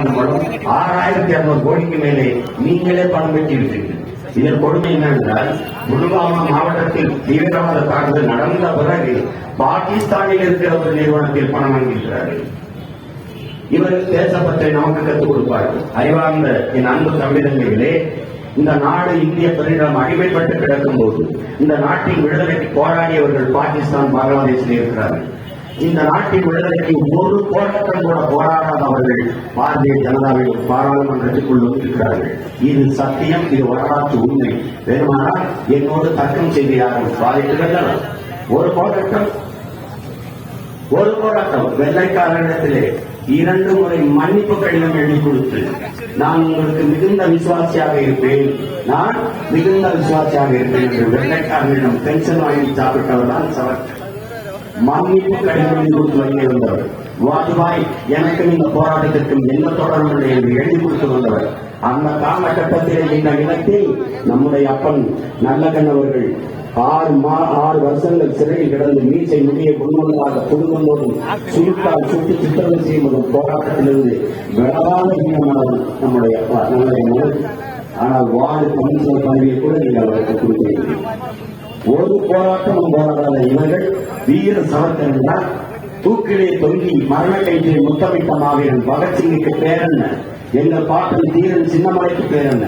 ஐந்தாண்டு மூலம் ஆறாயிரத்தி அறுநூறு கோடிக்கு மேலே நீங்களே பணம் பெற்றிருக்கிறீர்கள் இதன் கொடுமை என்னவென்றால் புல்வாமா மாவட்டத்தில் தீவிரவாத தாக்குதல் நடந்த பிறகு பாகிஸ்தானில் இருக்கிற ஒரு நிறுவனத்தில் பணம் வாங்கியிருக்கிறார்கள். இவர் தேசப்பற்றை நமக்கு கற்றுக் கொடுப்பார்கள். அறிவார்ந்த என் அன்பு தமிழகங்களிலே இந்த நாடு இந்திய பெருநிலம் அடிமைப்பட்டு கிடக்கும் போது இந்த நாட்டின் விடுதலைக்கு போராடியவர்கள் பாகிஸ்தான் பங்களாதேஷில் இருக்கிறார்கள். இந்த நாட்டின் விடுதலைக்கு ஒரு போராட்டம் கூட போராடாதவர்கள் பாரதிய ஜனதாவில் பாராளுமன்றத்துக்குள் இருக்கிறார்கள் இது சத்தியம் இது வரலாற்று உண்மை. வேணுமானால் என்னோடு தர்க்கம் செய்து யாரும் ஒரு போராட்டம் ஒரு போராட்டம். வெள்ளைக்காரனிடத்திலே இரண்டு முறை மன்னிப்பு கடிதம் எழுதி கொடுத்து நான் உங்களுக்கு மிகுந்த விசுவாசியாக இருப்பேன். நான் மிகுந்த விசுவாசியாக இருப்பேன் என்று வெள்ளைக்காரனிடம் பென்ஷன் வாங்கி சாப்பிட்டவர் தான் சவர்கர் மன்னிப்பு கடிதம் எழுதி கொடுத்து வெளியே வாஜ்பாய் எனக்கு இந்த போராட்டத்திற்கும் என்ன தொடர்பு என்று எழுதி கொடுத்து வந்தவர். அந்த காலகட்டத்திலே இந்த இடத்தில் நம்முடைய அப்பன் நல்லகன் அவர்கள் ஆறு மா ஆறு வருஷங்கள் சிறையில் கிடந்து மீசை முடிய குடும்பங்களாக குடும்பங்களும் சுருக்கால் சுட்டு சித்திரவதை செய்வதும் போராட்டத்திலிருந்து விடவாத வீரமானவர் நம்முடைய அப்பா நம்முடைய ஆனால் வார்டு கமிஷனர் பதவியை கூட நீங்கள் அவருக்கு கொடுக்கிறீர்கள் ஒரு போராட்டமும் போராடாத இவர்கள் வீர சவர்கர் தூக்கிலே தொங்கி மரண கைதியை முத்தமிட்ட மாவீரன் பகத்சிங்குக்கு பேரென்ன. எங்கள் பாட்டன் தீரன் சின்னமலைக்கு பேரென்ன.